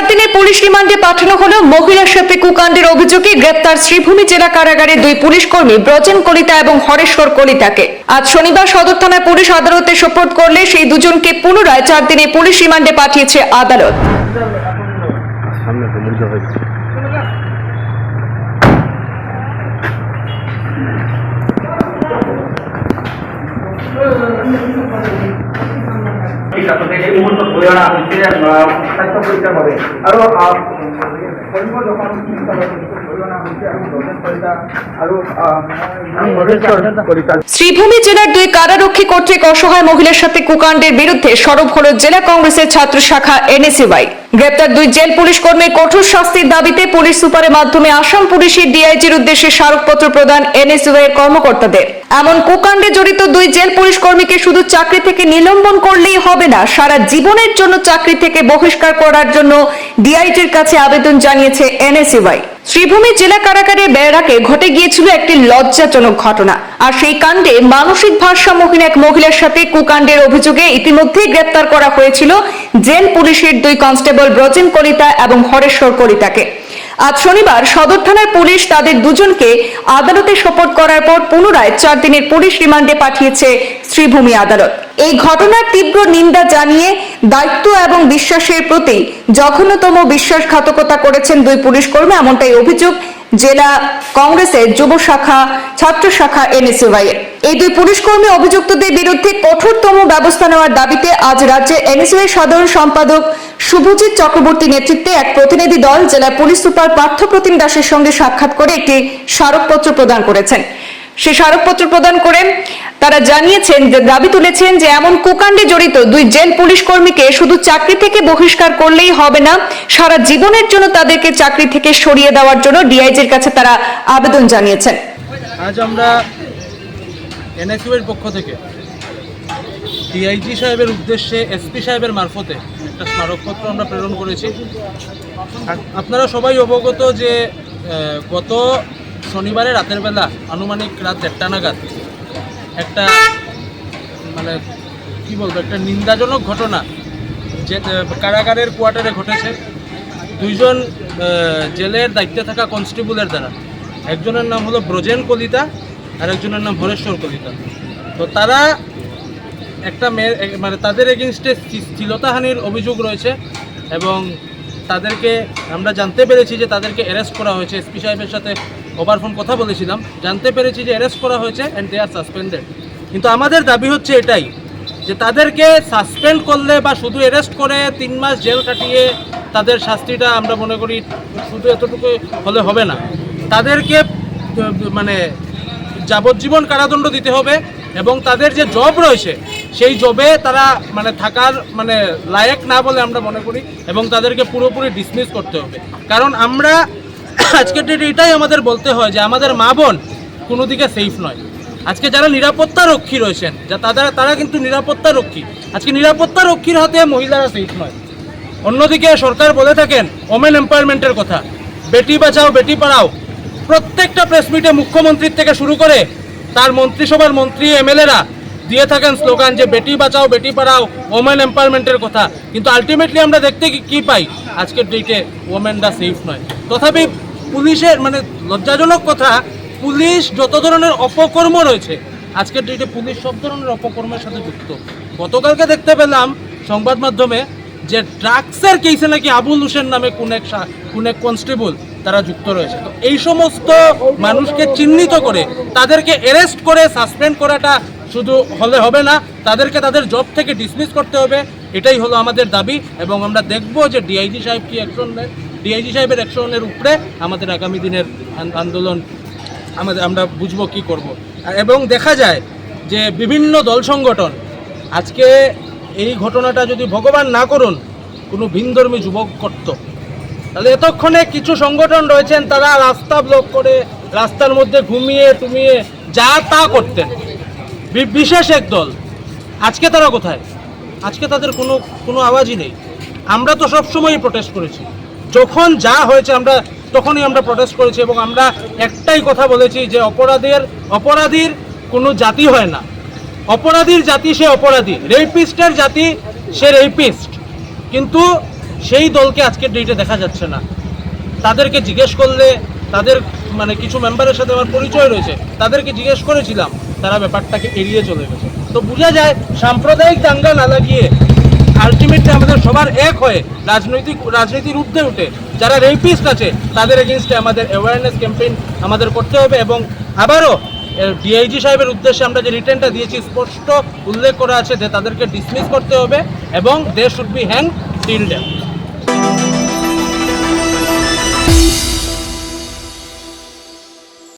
চার দিনে পুলিশ রিমান্ডে পাঠানো হলো মহিলার সাথে কুকাণ্ডের অভিযোগে গ্রেপ্তার শ্রীভূমি জেলা কারাগারে দুই পুলিশ কর্মী ব্রজেন কলিতা এবং হরেশ্বর কলিতাকে। আজ শনিবার সদর থানায় পুলিশ আদালতে সোপর্দ করলে সেই দুজনকে পুনরায় চার দিনে পুলিশ রিমান্ডে পাঠিয়েছে আদালত। সামনে তো মুগ্ধ হয়েছে ঠিক আছে এই মুহূর্তে বইরা হচ্ছে স্বাস্থ্য পরীক্ষা আহ, কৰিব যখন শ্রীভূমি জেলার দুই কারারক্ষী কর্তৃক অসহায় মহিলার সাথে কুকাণ্ডের বিরুদ্ধে সরব হল জেলা কংগ্রেসের ছাত্র শাখা এনএসইউআই। গ্রেপ্তার দুই জেল পুলিশ কর্মীর কঠোর শাস্তির দাবিতে পুলিশ সুপারের মাধ্যমে আসাম পুলিশের ডিআইজির উদ্দেশ্যে স্মারকপত্র প্রদান এনএসইউআই এর কর্মকর্তাদের। এমন কুকাণ্ডে জড়িত দুই জেল পুলিশ কর্মীকে শুধু চাকরি থেকে নিলম্বন করলেই হবে না, সারা জীবনের জন্য চাকরি থেকে বহিষ্কার করার জন্য ডিআইজির কাছে আবেদন জানিয়েছে এনএসইউআই। শ্রীভূমি জেলা কারাগারে বেড়াকে ঘটে গিয়েছিল একটি লজ্জাজনক ঘটনা। আর সেই কাণ্ডে মানসিক ভারসাম্যহীন এক মহিলার সাথে কুকাণ্ডের অভিযোগে ইতিমধ্যেই গ্রেপ্তার করা হয়েছিল জেল পুলিশের দুই কনস্টেবল ব্রজেন কলিতা এবং হরেশ্বর কলিতাকে। আজ শনিবার সদর থানার পুলিশ তাদের দুজনকে আদালতে সোপর্দ করার পর পুনরায় চার দিনের পুলিশ রিমান্ডে পাঠিয়েছে শ্রীভূমি আদালত। এই ঘটনার তীব্র নিন্দা জানিয়ে দায়িত্ব এবং বিশ্বাসের প্রতি জঘন্যতম বিশ্বাসঘাতকতা করেছেন দুই পুলিশ কর্মী, এমনটাই অভিযোগ জেলা কংগ্রেসের যুব শাখা, ছাত্র শাখা এনএসইউআই এর। এই দুই পুলিশ কর্মী অভিযুক্তদের বিরুদ্ধে কঠোরতম ব্যবস্থা নেওয়ার দাবিতে আজ রাজ্যে এনএসইউআই সাধারণ সম্পাদক শুভজিৎ চক্রবর্তী নেতৃত্বে এক প্রতিনিধি দল জেলা পুলিশ সুপার পার্থ প্রতিম দাসের সঙ্গে সাক্ষাৎ করে একটি স্মারকপত্র প্রদান করেছেন। সে স্মারকপত্র প্রদান করে তারা জানিয়েছেন যে, দাবি তুলেছেন যে, এমন কুকাণ্ডে জড়িত দুই জেল পুলিশ কর্মীকে শুধু চাকরি থেকে বহিষ্কার করলেই হবে না, সারা জীবনের জন্য তাদেরকে চাকরি থেকে সরিয়ে দেওয়ার জন্য ডিআইজির কাছে তারা আবেদন জানিয়েছেন। আজ আমরা এনএসইউ এর পক্ষ থেকে ডিআইজি সাহেবের উদ্দেশ্যে এসপি সাহেবের মারফতে একটা স্মারকপত্র আমরা প্রেরণ করেছি। আপনারা সবাই অবগত যে গত শনিবারে রাতের বেলা আনুমানিক রাত দেড়টা নাগাদ একটা মানে কি বলব, একটা নিন্দাজনক ঘটনা যে কারাগারের কোয়ার্টারে ঘটেছে। দুইজন জেলের দায়িত্বে থাকা কনস্টেবলের দ্বারা। একজনের নাম হলো ব্রজেন কলিতা আর একজনের নাম হরেশ্বর কলিতা। তো তারা একটা মেয়ের মানে তাদের এগেনস্টে স্থিলতাহানির অভিযোগ রয়েছে এবং তাদেরকে আমরা জানতে পেরেছি যে তাদেরকে অ্যারেস্ট করা হয়েছে। এসপি সাহেবের সাথে ওভার ফোন কথা বলেছিলাম। জানতে পেরেছি যে অ্যারেস্ট করা হয়েছে অ্যান্ড দে আর সাসপেন্ডেড কিন্তু আমাদের দাবি হচ্ছে এটাই যে তাদেরকে সাসপেন্ড করলে বা শুধু অ্যারেস্ট করে তিন মাস জেল কাটিয়ে তাদের শাস্তিটা আমরা মনে করি শুধু এতটুকু হলে হবে না। তাদেরকে মানে যাবজ্জীবন কারাদণ্ড দিতে হবে এবং তাদের যে জব রয়েছে সেই জবে তারা মানে থাকার মানে লায়ক না বলে আমরা মনে করি এবং তাদেরকে পুরোপুরি ডিসমিস করতে হবে। কারণ আমরা আজকের ডেটে এটাই আমাদের বলতে হয় যে আমাদের মা বোন কোনো দিকে সেফ নয়। আজকে যারা নিরাপত্তা রক্ষী রয়েছেন, যা তারা তারা কিন্তু নিরাপত্তা রক্ষী। আজকে নিরাপত্তা রক্ষীর হাতে মহিলারা সেফ নয়। অন্যদিকে সরকার বলে থাকেন ওমেন এম্পাওয়ারমেন্টের কথা। বেটি বাঁচাও, বেটি পড়াও। প্রত্যেকটা প্রেস মিটে মুখ্যমন্ত্রীর থেকে শুরু করে তার মন্ত্রিসভার মন্ত্রী এমএলএরা দিয়ে থাকেন স্লোগান যে বেটি বাঁচাও, বেটি পড়াও ওমেন এম্পাওয়ারমেন্টের কথা। কিন্তু আলটিমেটলি আমরা দেখতে কি- পাই? আজকের ডেটে ওমেনরা সেফ নয়। তথাপি পুলিশের মানে লজ্জাজনক কথা, পুলিশ যত ধরনের অপকর্ম রয়েছে, আজকের ডেটে পুলিশ সব ধরনের অপকর্মের সাথে যুক্ত। গতকালকে দেখতে পেলাম সংবাদ মাধ্যমে যে ড্রাগসের কেসে নাকি আবুল হোসেন নামে কোন এক কোন এক কনস্টেবল তারা যুক্ত রয়েছে। তো এই সমস্ত মানুষকে চিহ্নিত করে তাদেরকে অ্যারেস্ট করে সাসপেন্ড করাটা শুধু হলে হবে না, তাদেরকে তাদের জব থেকে ডিসমিস করতে হবে, এটাই হলো আমাদের দাবি এবং আমরা দেখব যে ডিআইজি সাহেব কি অ্যাকশন নেয়। ডিআইজি সাহেবের অ্যাকশনের উপরে আমাদের আগামী দিনের আন্দোলন আমাদের আমরা বুঝব কি করব। এবং দেখা যায় যে বিভিন্ন দল সংগঠন আজকে এই ঘটনাটা যদি ভগবান না করুন, কোনো ভিনধর্মী যুবক করত। তাহলে এতক্ষণে কিছু সংগঠন রয়েছেন, তারা রাস্তা ব্লক করে, রাস্তার মধ্যে ঘুমিয়ে টুমিয়ে যা তা করতেন। বিশেষ এক দল। আজকে তারা কোথায়? আজকে তাদের কোনো কোনো আওয়াজই নেই। আমরা তো সবসময়ই প্রোটেস্ট করেছি। যখন যা হয়েছে, আমরা তখনই আমরা প্রোটেস্ট করেছি এবং আমরা একটাই কথা বলেছি যে অপরাধের, অপরাধীর কোনো জাতি হয় না। অপরাধীর জাতি সে অপরাধী। রেপিস্টের জাতি সে রেপিস্ট। কিন্তু সেই দলকে আজকের ডেটে দেখা যাচ্ছে না। তাদেরকে জিজ্ঞেস করলে তাদের মানে কিছু মেম্বারের সাথে আমার পরিচয় রয়েছে, তাদেরকে জিজ্ঞেস করেছিলাম, তারা ব্যাপারটাকে এড়িয়ে চলে গেছে। তো বোঝা যায় সাম্প্রদায়িক দাঙ্গা না লাগিয়ে আলটিমেটলি আমাদের সবার এক হয়ে রাজনৈতিক, রাজনীতির ঊর্ধ্বে উঠে যারা রেপিস্ট আছে, তাদের এগেনস্টে আমাদের অ্যাওয়ারনেস ক্যাম্পেইন আমাদের করতে হবে এবং আবারও ডিআইজি সাহেবের উদ্দেশ্যে আমরা যে রিটার্নটা দিয়েছি, স্পষ্ট উল্লেখ করা আছে যে তাদেরকে ডিসমিস করতে হবে এবং they should be hang till death